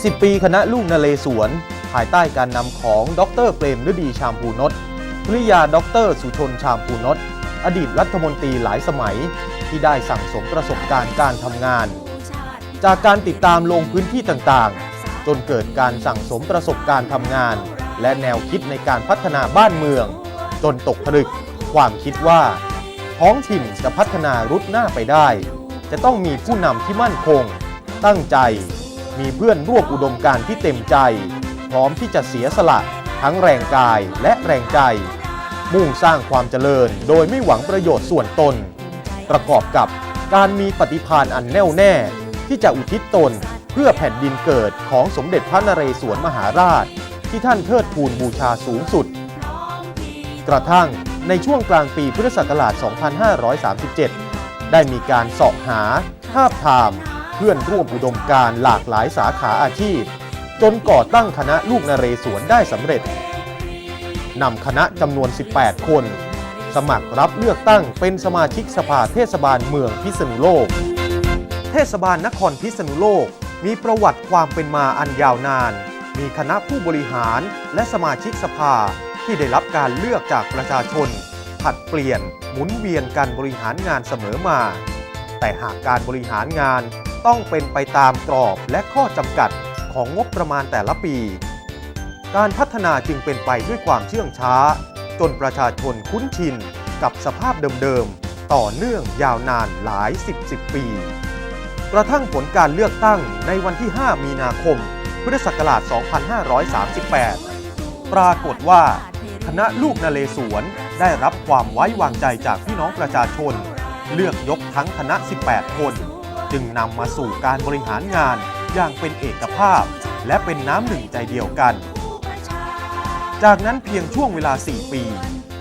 20 ปีคณะลูกนเรศวรภายใต้การนำของดรเปรมฤดีชามพูนนท์ภริยาดรสุชนชามพูนนท์อดีตรัฐมนตรีหลายสมัย ที่ได้สั่งสมประสบการณ์การทำงาน จากการติดตามลงพื้นที่ต่างๆ จนเกิดการสั่งสมประสบการณ์ทำงาน และแนวคิดในการพัฒนาบ้านเมือง จนตกผลึก ความคิดว่า ท้องถิ่นจะพัฒนารุดหน้าไปได้ จะต้องมีผู้นำที่มั่นคง ตั้งใจ มีเพื่อนร่วมอุดมการณ์ที่เต็มใจ พร้อมที่จะเสียสละ ทั้งแรงกายและแรงใจ มุ่งสร้างความเจริญโดยไม่หวังประโยชน์ส่วนตน ประกอบกับการมีปฏิภาณอันแน่วแน่ ที่จะอุทิศตนเพื่อแผ่นดินเกิดของสมเด็จพระนเรศวรมหาราช ที่ท่านเทิดทูนบูชาสูงสุด กระทั่งในช่วงกลางปีพุทธศักราช 2537 ได้มีการเสาะหาทาบทาม พื่อนร่วมอุดมการหลากหลายสาขาอาชีพ จนก่อตั้งคณะลูกนเรศวรได้สำเร็จนำคณะจำนวน 18 คน สมัครรับเลือกตั้งเป็นสมาชิกสภาเทศบาลเมืองพิษณุโลก เทศบาลนครพิษณุโลก มีประวัติความเป็นมาอันยาวนาน มีคณะผู้บริหารและสมาชิกสภาที่ได้รับการเลือกจากประชาชน ผัดเปลี่ยนหมุนเวียนการบริหารงานเสมอมา แต่หากการบริหารงาน ต้องเป็นไปตามกรอบและข้อจำกัดของงบประมาณแต่ละปี การพัฒนาจึงเป็นไปด้วยความเชื่องช้า จนประชาชนคุ้นชินกับสภาพเดิมๆ ต่อเนื่องยาวนานหลายสิบสิบปี กระทั่งผลการเลือกตั้งในวันที่ 5 มีนาคม พุทธศักราช 2538 ปรากฏว่าคณะลูกนาเรศวรได้รับความไว้วางใจจากพี่น้องประชาชน เลือกยกทั้งคณะ 18 คน จึงนำมาสู่การบริหารงานอย่างเป็นเอกภาพ และเป็นน้ำหนึ่งใจเดียวกัน จากนั้นเพียงช่วงเวลา 4 ปี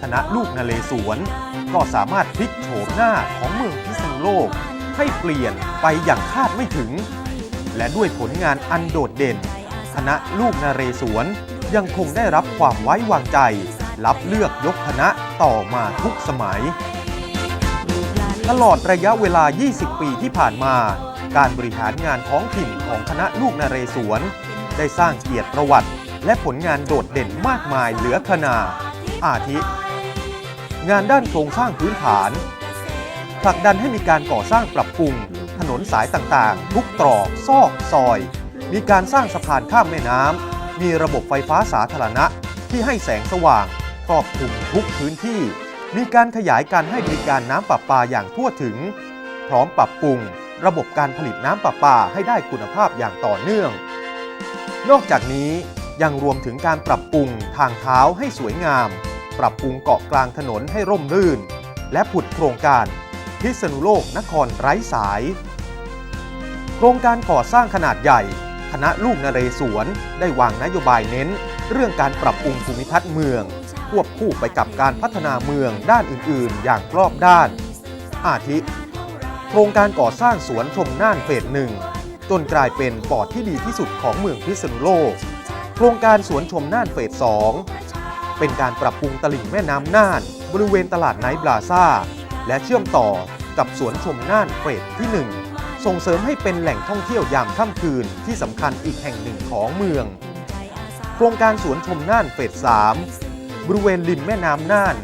คณะลูกนเรศวรก็สามารถพลิกโฉมหน้าของเมืองพิษณุโลก ให้เปลี่ยนไปอย่างคาดไม่ถึง และด้วยผลงานอันโดดเด่น คณะลูกนเรศวรยังคงได้รับความไว้วางใจ รับเลือกยกคณะต่อมาทุกสมัย ตลอดระยะเวลา 20 ปีที่ผ่านมา การบริหารงานท้องถิ่นของคณะลูกนเรศวร ได้สร้างเกียรติประวัติ และผลงานโดดเด่นมากมายเหลือขนา อาทิ งานด้านโครงสร้างพื้นฐาน ผลักดันให้มีการก่อสร้างปรับปรุง ถนนสายต่างๆ ทุกตรอกซอกซอย มีการสร้างสะพานข้ามแม่น้ำมีระบบไฟฟ้าสาธารณะที่ให้แสงสว่างครอบคลุมทุกพื้นที่ มีการขยายการให้บริการน้ำประปาอย่างทั่วถึง พร้อมปรับปรุง ระบบการผลิตน้ำประปาให้ได้คุณภาพอย่างต่อเนื่อง นอกจากนี้ยังรวมถึงการปรับปรุงทางเท้าให้สวยงาม ปรับปรุงเกาะกลางถนนให้ร่มรื่น และผุดโครงการ พิษณุโลกนครไร้สาย โครงการก่อสร้างขนาดใหญ่ คณะลูกนเรศวรได้วางนโยบายเน้น เรื่องการปรับปรุงภูมิทัศน์เมือง ควบคู่ไปกับการพัฒนาเมืองด้านอื่น ๆ อย่างรอบด้าน อาทิ โครงการก่อสร้างสวนชมน่านเฟสหนึ่งจนกลายเป็นปอดที่ดีที่สุดของเมืองพิษณุโลก โครงการสวนชมน่านเฟส2เป็นการปรับปรุงตลิ่งแม่น้ำน่าน บริเวณตลาดไนท์บลาซ่า และเชื่อมต่อกับสวนชมน่านเฟสที่ 1 ส่งเสริมให้เป็นแหล่งท่องเที่ยวยามค่ำคืนที่สำคัญอีกแห่งหนึ่งของเมือง โครงการสวนชมน่านเฟส3 บริเวณริมแม่น้ำน่าน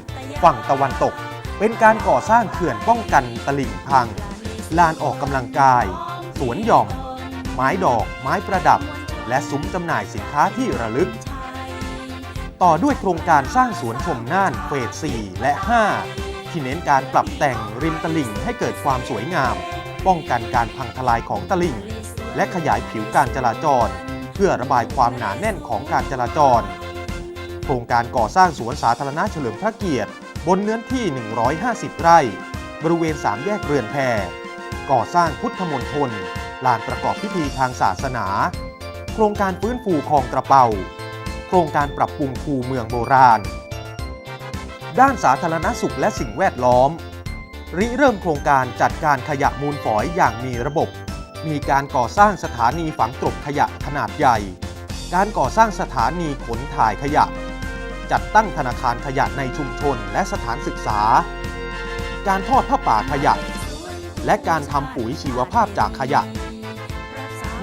ฝั่งตะวันตก เป็นการก่อสร้างเขื่อนป้องกันตลิ่งพัง ลานออกกำลังกาย สวนหย่อม ไม้ดอก ไม้ประดับ และซุ้มจำหน่ายสินค้าที่ระลึก ต่อด้วยโครงการสร้างสวนชมน่านเฟส 4 และ 5 ที่เน้นการปรับแต่งริมตลิ่งให้เกิดความสวยงาม ป้องกันการพังทลายของตลิ่ง และขยายผิวการจราจร เพื่อระบายความหนาแน่นของการจราจร โครงการก่อสร้างสวนสาธารณะเฉลิมพระเกียรติ บนเนื้อที่ 150 ไร่ บริเวณสามแยกเรือนแพก่อสร้างพุทธมณฑลลานประกอบพิธีทางศาสนา โครงการฟื้นฟูคลองกระเป๋าโครงการปรับปรุงคูเมืองโบราณ ด้านสาธารณสุขและสิ่งแวดล้อม ริเริ่มโครงการจัดการขยะมูลฝอยอย่างมีระบบ มีการก่อสร้างสถานีฝังกลบขยะขนาดใหญ่ การก่อสร้างสถานีขนถ่ายขยะ จัดตั้งธนาคารขยะในชุมชนและสถานศึกษา การทอดผ้าป่าขยะ และการทำปุ๋ยชีวภาพจากขยะ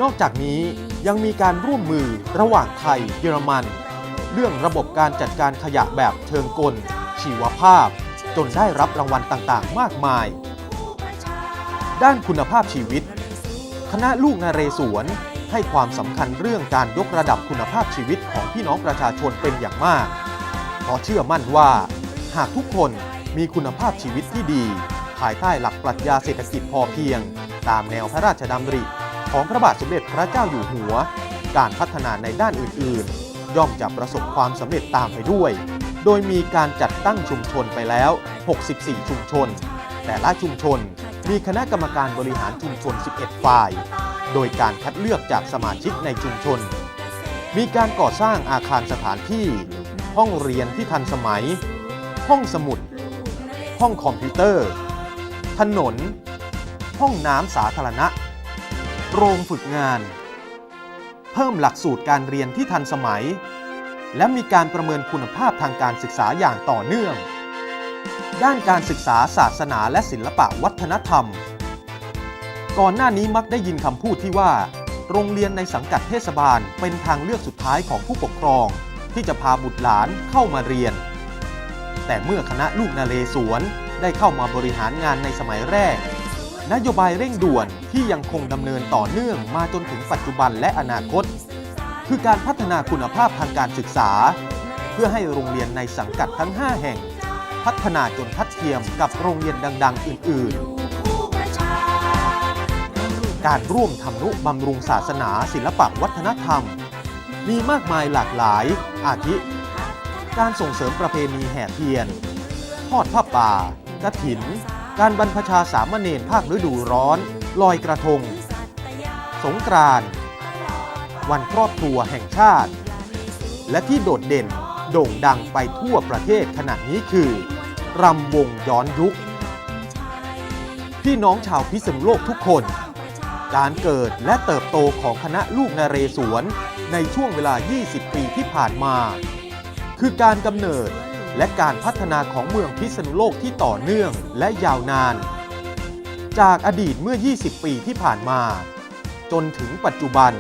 นอกจากนี้ยังมีการร่วมมือระหว่างไทยเยอรมัน เรื่องระบบการจัดการขยะแบบเชิงกล ชีวภาพ จนได้รับรางวัลต่างๆ มากมาย ด้านคุณภาพชีวิต คณะลูกนาเรศวรให้ความสำคัญเรื่องการยกระดับคุณภาพชีวิตของพี่น้องประชาชนเป็นอย่างมาก เพราะเชื่อมั่นว่า หากทุกคนมีคุณภาพชีวิตที่ดี ภายใต้หลักปรัชญาเศรษฐกิจพอเพียง ตามแนวพระราชดำริ ของพระบาทสมเด็จพระเจ้าอยู่หัว การพัฒนาในด้านอื่น ๆ ย่อมจะประสบความสำเร็จตามไปด้วย โดยมีการจัดตั้งชุมชนไปแล้ว 64 ชุมชน แต่ละชุมชนมีคณะกรรมการบริหารชุมชน 11 ฝ่าย โดยการคัดเลือกจากสมาชิกในชุมชน มีการก่อสร้างอาคารสถานที่ ห้องเรียนที่ทันสมัย ห้องสมุด ห้องคอมพิวเตอร์ ถนน ห้องน้ำสาธารณะ โรงฝึกงาน เพิ่มหลักสูตรการเรียนที่ทันสมัย และมีการประเมินคุณภาพทางการศึกษาอย่างต่อเนื่อง ด้านการศึกษาศาสนาและศิลปะวัฒนธรรม ก่อนหน้านี้มักได้ยินคำพูดที่ว่า โรงเรียนในสังกัดเทศบาลเป็นทางเลือกสุดท้ายของผู้ปกครอง ที่จะพาบุตรหลานเข้ามาเรียน แต่เมื่อคณะลูกนาเลสวนได้เข้ามาบริหารงานในสมัยแรก นโยบายเร่งด่วนที่ยังคงดำเนินต่อเนื่องมาจนถึงปัจจุบันและอนาคต คือการพัฒนาคุณภาพทางการศึกษา เพื่อให้โรงเรียนในสังกัดทั้ง 5 แห่ง พัฒนาจนทัดเทียมกับโรงเรียนดัง ๆ อื่น ๆการร่วมทำนุบำรุงศาสนา ศิลปะวัฒนธรรม มีมากมายหลากหลาย อาทิ การส่งเสริมประเพณีแห่เทียน ทอดผ้าป่ากระถิน การบรรพชาสามเณรภาคฤดูร้อน ลอยกระทง สงกรานต์วันครอบครัวแห่งชาติ และที่โดดเด่นโด่งดังไปทั่วประเทศขณะนี้คือ รำวงย้อนยุค พี่น้องชาวพิษณุโลกทุกคน การเกิดและเติบโตของคณะลูกนาเรศวร ในช่วงเวลา 20 ปีที่ผ่านมา คือการกำเนิดและการพัฒนาของเมืองพิษณุโลกที่ต่อเนื่องและยาวนาน จากอดีตเมื่อ 20 ปีที่ผ่านมา จนถึงปัจจุบัน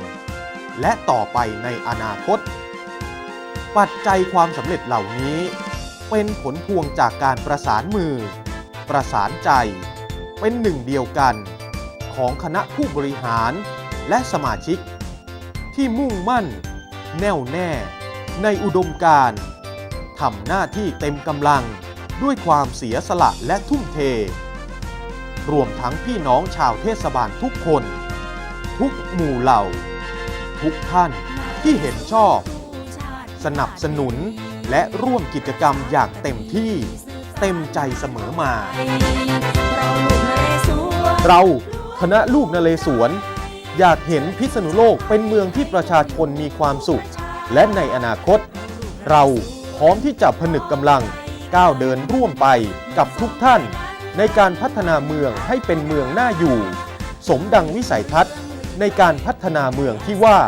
และต่อไปในอนาคต ปัจจัยความสำเร็จเหล่านี้ เป็นผลพวงจากการประสานมือ ประสานใจ เป็นหนึ่งเดียวกัน ของคณะผู้บริหารและสมาชิก ที่มุ่งมั่น แน่วแน่ ในอุดมการณ์ทำหน้าที่เต็มกำลังด้วยความเสียสละและทุ่มเท รวมทั้งพี่น้องชาวเทศบาลทุกคน ทุกหมู่เหล่า ทุกท่านที่เห็นชอบ สนับสนุนและร่วมกิจกรรมอย่างเต็มที่เต็มใจเสมอมา เราคณะลูกนเลสวน อยากเห็นพิษณุโลกเป็นเมืองที่ประชาชนมีความสุข และในอนาคต เราพร้อมที่จะผนึกกำลังก้าวเดินร่วมไปกับทุกท่าน ในการพัฒนาเมืองให้เป็นเมืองน่าอยู่ สมดังวิสัยทัศน์ในการพัฒนาเมืองที่ว่า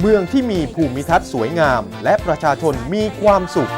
เมืองที่มีภูมิทัศน์สวยงาม และประชาชนมีความสุข